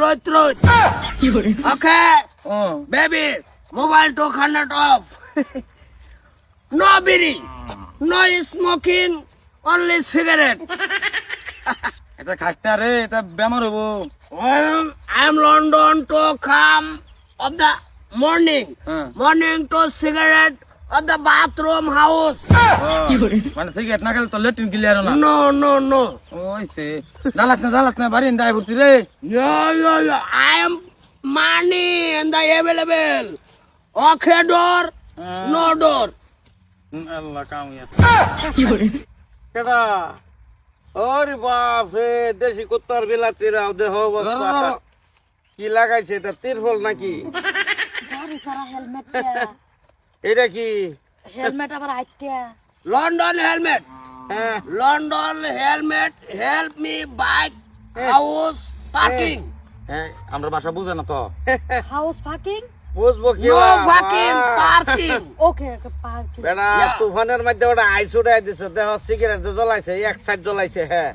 রোদ রোদ okay baby mobile two hundred off no bidi no smoking only cigarette এটা না রে এটা বেমার হব am London to come of the morning. হ্যাঁ। Morning to cigarette of the bathroom house. মানে সিগারেট না খেলে তো লেট্রিন ক্লিয়ার না No, no, no. ওইছে জ্বালাস না জ্বালাস না বাড়ি দায় ভর্তি রে yo, yo. I am money and the available. Okay, door. No door. হুম, আল্লাহ কামিয়া কেডা ওরে বাপ রে দেশি কুত্তার বিলাতিরা দেহ অবস্থা কি লাগাইছে এটা তিরফল নাকি গাড়ি সারা হেলমেট এটা কি হেলমেট আবার আইটিয়া London helmet. হ্যাঁ helmet. Help me bike house parking. হ্যাঁ আমরা ভাষা বুঝে না তো হাউস ফাকিং বুঝব কি fucking parking. Okay okay parking বেড়া তুফানের মধ্যে ওটা আইস উঠাই দিছে দেহ সিগারেট জ্বলাইছে এক সাইড জ্বলাইছে হ্যাঁ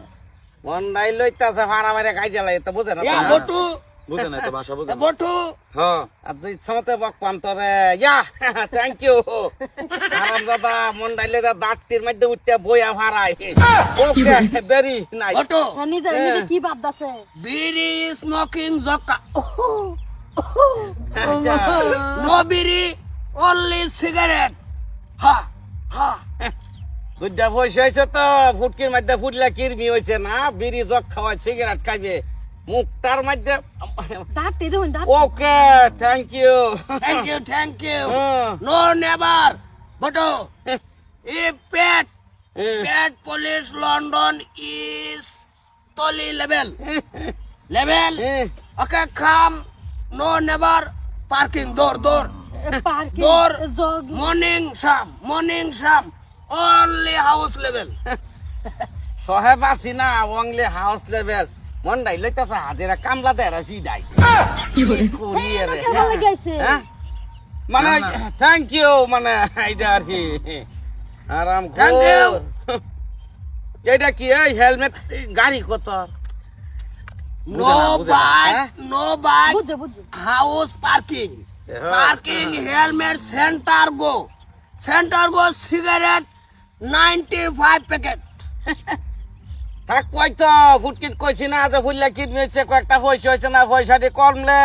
মন নাই লইতাছে ভাড়া মারে খাই জ্বালাই তো বুঝে না তো? বুঝে না তো ভাষা বুঝে না Botu. হ্যাঁ। ইচ্ছা মতো বক পান তোরে। ইয়া থ্যাংক ইউ আরাম দাদা মন ডাইলে দা দাঁতটির মধ্যে উঠতে বইয়া ভাড়াই ওকে নাইস Botu. নিজে নিজে কি ভাবদাছে Biri smoking zoka. আচ্ছা। No biri, only cigarette. Ha, ha. দুইটা পয়সা হয়েছে তো ফুটকির মধ্যে ফুটলে কিরমি হয়েছে না? বিড়ি জক খাওয়ায় সিগারেট খাইবে। মুখটার মধ্যে দাঁত দিয়ে দাঁত okay thank you thank you thank you no never বট এ পেট হ্যাঁ। পেট police London is trolley level level okay come no never parking দৌড় দৌড়। হাউস লেভেল সহেবাসি না অনলি হাউস লেভেল মন ডাই লইতাছে হাজিরা কামলা দেয় ফিডাই করি রে ভালো গাইছে হ্যাঁ? মানে থ্যাংক ইউ মানে এইটা আর কি আরাম Thank you. এটা কি এই হেলমেট গাড়ি কত No bike, Huh? no bike. বুঝছে বুঝছে House parking. Yeah. Parking helmet center go. Center go cigarette 95 packet. থাক কই তো? ফুটকিট কইছি না যে ফুললা কিট নিয়েছে কয়েকটা পয়সা হয়েছে না পয়সাটি কমলে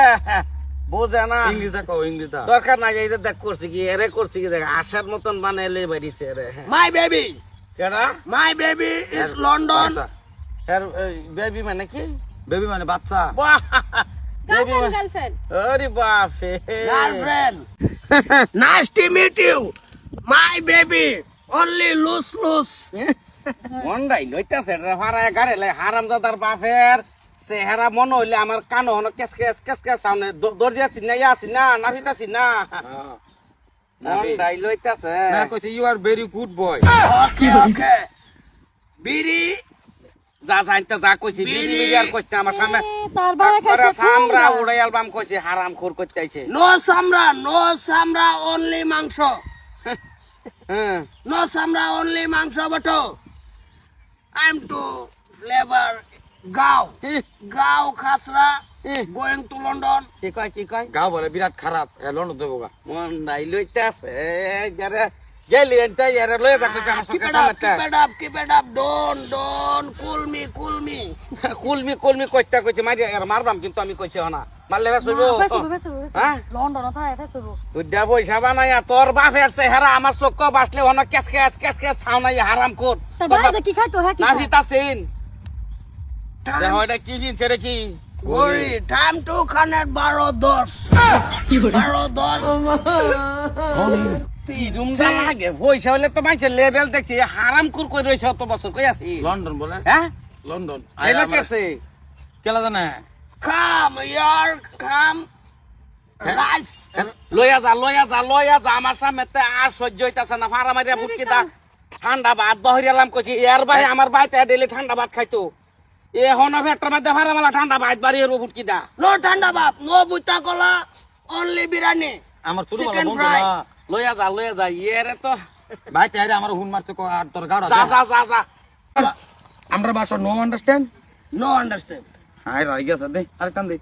বোঝে না। ইংলিশ দেখো ইংলিশ। দরকার নাই এই দেখ করছি কি এরে করছি কি দেখ আশার মতন বানাইলে বাড়িছে রে My baby. কেডা? My baby is London. এর বেবি মানে কি? বেবি মানে বাচ্চা। বেবি গার্লফ্রেন্ড গার্লফ্রেন্ড আরে বাপ রে Girlfriend. nice to meet you. My Only loose loose. মন্ডাই লইতাছে রে হারায় গারে লাই হারাম দাদার বাপের চেহারা মনে হইলে আমার কানো হনো কেস কেস কেস কেস সামনে দরজা আছি না ইয়া আছি না নাভিত আছি না মন্ডাই লইতাছে না কইছে you are very good boy Okay, okay. Biri. যা জানতে যা কইছি বিড়ি বিড়ি। বিড়ি আর কইতে আমার সামনে তার বাবা করে খাইছে সামরা সামরা উড়াই অ্যালবাম কইছে হারাম খোর No samra. No samra. Only mangsho. হ্যাঁ No samra. Only mangsho bato. I'm to flavor Gao. Gao khasra. Eh. Going to London. কি কয় কি কয় গাও বলে বিরাট খারাপ এ লন্ডন দেবো গা মন্ডাই লইতাছে যারে গেলি Keep it up. Keep it up. Don't. Don't. Cool me. Cool me. কুলমি কুলমি কইতা কইছে মারি আর মারবাম কিন্তু আমি কইছে না মারলে বেশ হইব ফেসবুক ফেসবুক হ্যাঁ? লন্ডন থাকে ফেসবুক তুই দে পয়সা বানাইয়া তোর বাপের চেহারা আমার চোখ বাসলে হন কেস কেস কেস কেস ছাউনাই হারাম কর কি খাইতো হ্যাঁ কি না খায়? ভিতা দেখো এটা কি দিন ছেড়ে কি Worry. Time to connect baro dos. Baro dos. রুমদা লাগে? পয়সা হইলে তো মাইছে লেভেল দেখছি। হারাম কুর কই রইছ অত বছর কই আছি? লন্ডন বলে? হ্যাঁ? লন্ডন। এলা কেছে কেলা জানে? যা যা যা আমার সামনে তে আর সহ্য হইতাছে না। ফাড়া মারিয়া ফুটকি দা ঠান্ডা ভাত বহরিয়ালাম কইছি। এর ভাই আমার বাইতে ডেলি ঠান্ডা ভাত খাইতো। এ হন ফেটর মধ্যে ফাড়া মালা ঠান্ডা ভাত বাড়িয়ে ফুটকি দা। No tanda bab. No buta kola. Only biryani. আমার ছোট Chicken বন্ধু না লইয়া যা লইয়া যা ইয়েরে তো। ভাই তাইরে আমার হুন মারছে কো আর তোর গাড়া যা যা যা যা। আমরা ভাষা নো আন্ডারস্ট্যান্ড নো আন্ডারস্ট্যান্ড হাই রাই গেছে দে আরেকটান দে